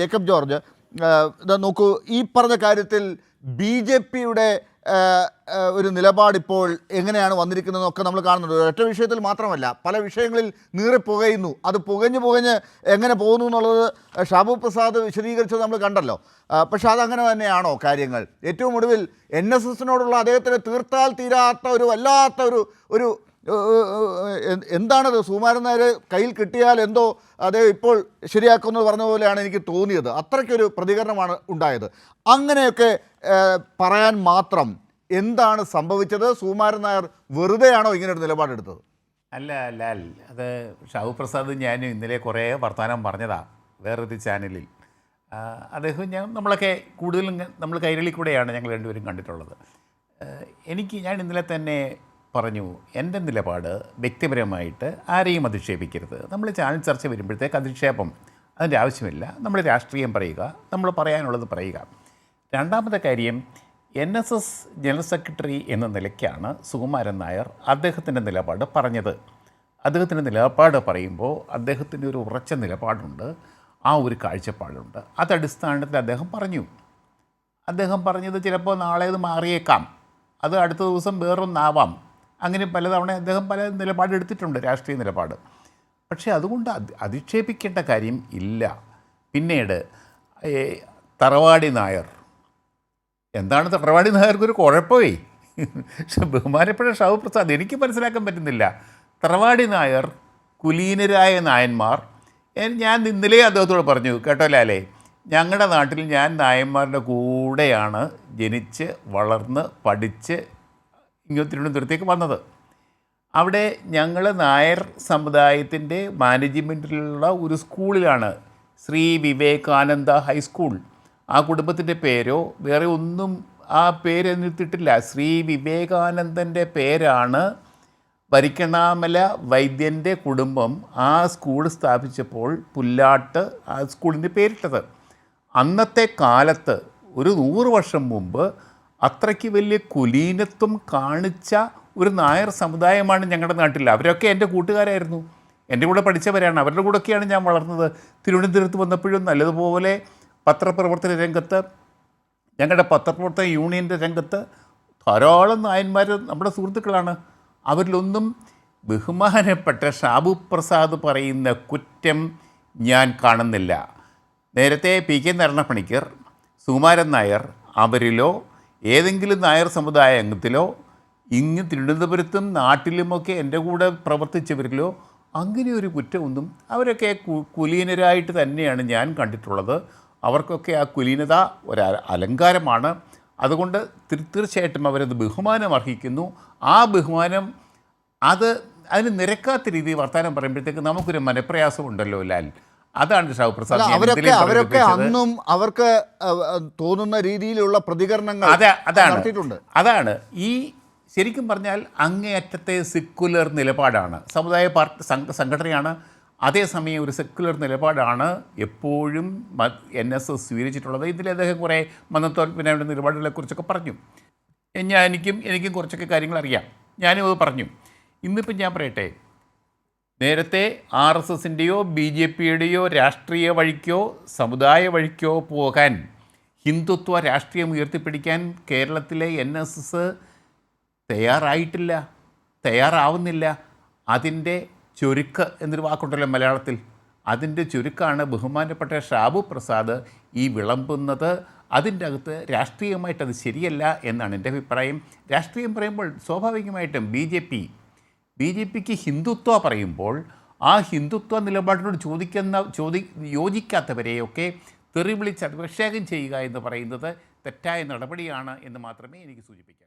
Jacob George ഇതാ നോക്കൂ ഈ പറഞ്ഞ കാര്യത്തിൽ ബി ജെ പിയുടെ ഒരു നിലപാടിപ്പോൾ എങ്ങനെയാണ് വന്നിരിക്കുന്നതെന്നൊക്കെ നമ്മൾ കാണുന്നുണ്ട്. ഒറ്റ വിഷയത്തിൽ മാത്രമല്ല പല വിഷയങ്ങളിൽ നീറി പുകയുന്നു അത് പുകഞ്ഞ് പുകഞ്ഞ് എങ്ങനെ പോകുന്നു എന്നുള്ളത് ഷാബു പ്രസാദ് വിശദീകരിച്ചത് നമ്മൾ കണ്ടല്ലോ. പക്ഷെ അതങ്ങനെ തന്നെയാണോ കാര്യങ്ങൾ? ഏറ്റവും ഒടുവിൽ എൻ എസ് എസിനോടുള്ള അദ്ദേഹത്തിന് തീർത്താൽ തീരാത്ത ഒരു വല്ലാത്ത ഒരു ഒരു എന്താണത്? സുകുമാരൻ നായർ കയ്യിൽ കിട്ടിയാൽ എന്തോ അദ്ദേഹം ഇപ്പോൾ ശരിയാക്കുമെന്ന് പറഞ്ഞ പോലെയാണ് എനിക്ക് തോന്നിയത്. അത്രയ്ക്കൊരു പ്രതികരണമാണ് ഉണ്ടായത്. അങ്ങനെയൊക്കെ പറയാൻ മാത്രം എന്താണ് സംഭവിച്ചത്? സുകുമാരൻ നായർ വെറുതെയാണോ ഇങ്ങനെ ഒരു നിലപാടെടുത്തത്? അല്ല അല്ല അത് ഷാഹു പ്രസാദ് ഞാൻ ഇന്നലെ കുറേ വർത്തമാനം പറഞ്ഞതാണ് വേറൊരു ചാനലിൽ. അദ്ദേഹം ഞാൻ നമ്മളൊക്കെ കൂടുതലും നമ്മൾ കൈരളി കൂടെയാണ് ഞങ്ങൾ രണ്ടുപേരും കണ്ടിട്ടുള്ളത്. എനിക്ക് ഞാൻ ഇന്നലെ തന്നെ പറഞ്ഞു എന്റെ നിലപാട് വ്യക്തിപരമായിട്ട് ആരെയും അധിക്ഷേപിക്കരുത്. നമ്മൾ ചാനൽ ചർച്ച വരുമ്പോഴത്തേക്ക് അധിക്ഷേപം. അതിന്റെ ആവശ്യമില്ല. നമ്മൾ രാഷ്ട്രീയം പറയുക. നമ്മൾ പറയാനുള്ളത് പറയുക. രണ്ടാമത്തെ കാര്യം N S S general secretary എന്ന നിലയ്ക്കാണ് സുകുമാരൻ നായർ അദ്ദേഹത്തിന്റെ നിലപാട് പറഞ്ഞത്. അദ്ദേഹത്തിന്റെ നിലപാട് പറയുമ്പോൾ അദ്ദേഹത്തിന്റെ ഒരു ഉറച്ച നിലപാടുണ്ട്. ആ ഒരു കാഴ്ചപ്പാടുണ്ട്. അതടിസ്ഥാനത്തിൽ അദ്ദേഹം പറഞ്ഞു. അദ്ദേഹം പറഞ്ഞത് ചിലപ്പോൾ നാളെ ഇത് മാറിയേക്കാം. അത് അടുത്ത ദിവസം വേറൊന്നാവാം. അങ്ങനെ പലതവണ അദ്ദേഹം പല നിലപാടെടുത്തിട്ടുണ്ട് രാഷ്ട്രീയ നിലപാട്. പക്ഷേ അതുകൊണ്ട് അധി- അധിക്ഷേപിക്കേണ്ട കാര്യം ഇല്ല. പിന്നീട് തറവാടി നായർ. എന്താണ് തറവാടി നായർക്കൊരു കുഴപ്പമേ? ബഹുമാനപ്പെട്ട ഷാവു പ്രസാദ് എനിക്ക് മനസ്സിലാക്കാൻ പറ്റുന്നില്ല. തറവാടി നായർ കുലീനരായ നായന്മാർ ഞാൻ ഇന്നലെ അദ്ദേഹത്തോട് പറഞ്ഞു കേട്ടോ ലാലേ ഞങ്ങളുടെ നാട്ടിൽ ഞാൻ നായന്മാരുടെ കൂടെയാണ് ജനിച്ച് വളർന്ന് പഠിച്ച് ഇങ്ങോട്ട് തിരുവനന്തപുരത്തേക്ക് വന്നത്. അവിടെ ഞങ്ങൾ നായർ സമുദായത്തിന്റെ മാനേജ്മെന്റിലുള്ള ഒരു സ്കൂളിലാണ് ശ്രീ വിവേകാനന്ദ ഹൈസ്കൂൾ ആ കുടുംബത്തിന്റെ പേരോ വേറെ ഒന്നും ആ പേര് എന്നിട്ടിട്ടില്ല ശ്രീ വിവേകാനന്ദന്റെ പേരാണ് വരിക്കണാമല വൈദ്യന്റെ കുടുംബം ആ സ്കൂൾ സ്ഥാപിച്ചപ്പോൾ പുല്ലാട്ട് ആ സ്കൂളിന്റെ പേരിട്ടത്. അന്നത്തെ കാലത്ത് ഒരു നൂറ് വർഷം മുമ്പ് അത്രയ്ക്ക് വലിയ കുലീനത്വം കാണിച്ച ഒരു നായർ സമുദായമാണ് ഞങ്ങളുടെ നാട്ടിൽ. അവരൊക്കെ എന്റെ കൂട്ടുകാരായിരുന്നു. എന്റെ കൂടെ പഠിച്ചവരാണ്. അവരുടെ കൂടെയൊക്കെയാണ് ഞാൻ വളർന്നത്. തിരുവനന്തപുരത്ത് വന്നപ്പോഴും നല്ലതുപോലെ പത്രപ്രവർത്തന രംഗത്ത് ഞങ്ങളുടെ പത്രപ്രവർത്തന യൂണിയന്റെ രംഗത്ത് ധാരാളം നായന്മാർ നമ്മുടെ സുഹൃത്തുക്കളാണ്. അവരിലൊന്നും ബഹുമാനപ്പെട്ട ഷാബു പ്രസാദ് പറയുന്ന കുറ്റം ഞാൻ കാണുന്നില്ല. നേരത്തെ പി കെ നരണപ്പണിക്കർ സുകുമാരൻ നായർ അവരിലോ ഏതെങ്കിലും നായർ സമുദായ അംഗത്തിലോ ഇങ്ങ് തിരുവനന്തപുരത്തും നാട്ടിലുമൊക്കെ എന്റെ കൂടെ പ്രവർത്തിച്ചവരിലോ അങ്ങനെ ഒരു കുറ്റമൊന്നും അവരൊക്കെ കുലീനരായിട്ട് തന്നെയാണ് ഞാൻ കണ്ടിട്ടുള്ളത്. അവർക്കൊക്കെ ആ കുലീനത ഒരു അലങ്കാരമാണ്. അതുകൊണ്ട് തീർ- തീർച്ചയായിട്ടും അവരത് ബഹുമാനം അർഹിക്കുന്നു. ആ ബഹുമാനം അത് അതിന് നിരക്കാത്ത രീതിയിൽ വർത്തമാനം പറയുമ്പോഴത്തേക്ക് നമുക്കൊരു മനപ്രയാസമുണ്ടല്ലോ ലാൽ. അതാണ് ഷാഹു പ്രസാദ് അവരൊക്കെ അവരൊക്കെ അന്നും അവർക്ക് തോന്നുന്ന രീതിയിലുള്ള പ്രതികരണങ്ങൾ അതെ അതാണ്. അതാണ്. ഈ ശരിക്കും പറഞ്ഞാൽ അങ്ങേയറ്റത്തെ സെക്കുലർ നിലപാടാണ്. സമുദായ പാർട്ടി സംഘ സംഘടനയാണ്. അതേസമയം ഒരു സെക്കുലർ നിലപാടാണ് എപ്പോഴും എൻ എസ് എസ് സ്വീകരിച്ചിട്ടുള്ളത്. ഇതിൽ അദ്ദേഹം കുറേ മന്നത്തോൽപ്പിനയുടെ നിലപാടുകളെക്കുറിച്ചൊക്കെ പറഞ്ഞു. ഞാൻ എനിക്കും എനിക്കും കുറച്ചൊക്കെ കാര്യങ്ങൾ അറിയാം. ഞാനും അത് പറഞ്ഞു. ഇന്നിപ്പം ഞാൻ പറയട്ടെ നേരത്തെ ആർ എസ് എസിന്റെയോ ബി ജെ പിയുടെയോ രാഷ്ട്രീയ വഴിക്കോ സമുദായ വഴിക്കോ പോകാൻ ഹിന്ദുത്വ രാഷ്ട്രീയം ഉയർത്തിപ്പിടിക്കാൻ കേരളത്തിലെ എൻ എസ് എസ് തയ്യാറായിട്ടില്ല തയ്യാറാവുന്നില്ല. അതിന്റെ ചുരുക്ക് എന്നൊരു വാക്കുണ്ടല്ലോ മലയാളത്തിൽ. അതിന്റെ ചുരുക്കാണ് ബഹുമാനപ്പെട്ട ഷാബു പ്രസാദ് ഈ വിളമ്പുന്നത്. അതിന്റെ അകത്ത് രാഷ്ട്രീയമായിട്ട് അത് ശരിയല്ല എന്നാണ് എന്റെ അഭിപ്രായം. രാഷ്ട്രീയം പറയുമ്പോൾ സ്വാഭാവികമായിട്ടും B J P B J പിക്ക് ഹിന്ദുത്വ പറയുമ്പോൾ ആ ഹിന്ദുത്വ നിലപാടിനോട് ചോദിക്കുന്ന ചോദി യോജിക്കാത്തവരെയൊക്കെ തെറി വിളിച്ച് അഭിഷേകം ചെയ്യുക എന്ന് പറയുന്നത് തെറ്റായ നടപടിയാണ് എന്ന് മാത്രമേ എനിക്ക് സൂചിപ്പിക്കാം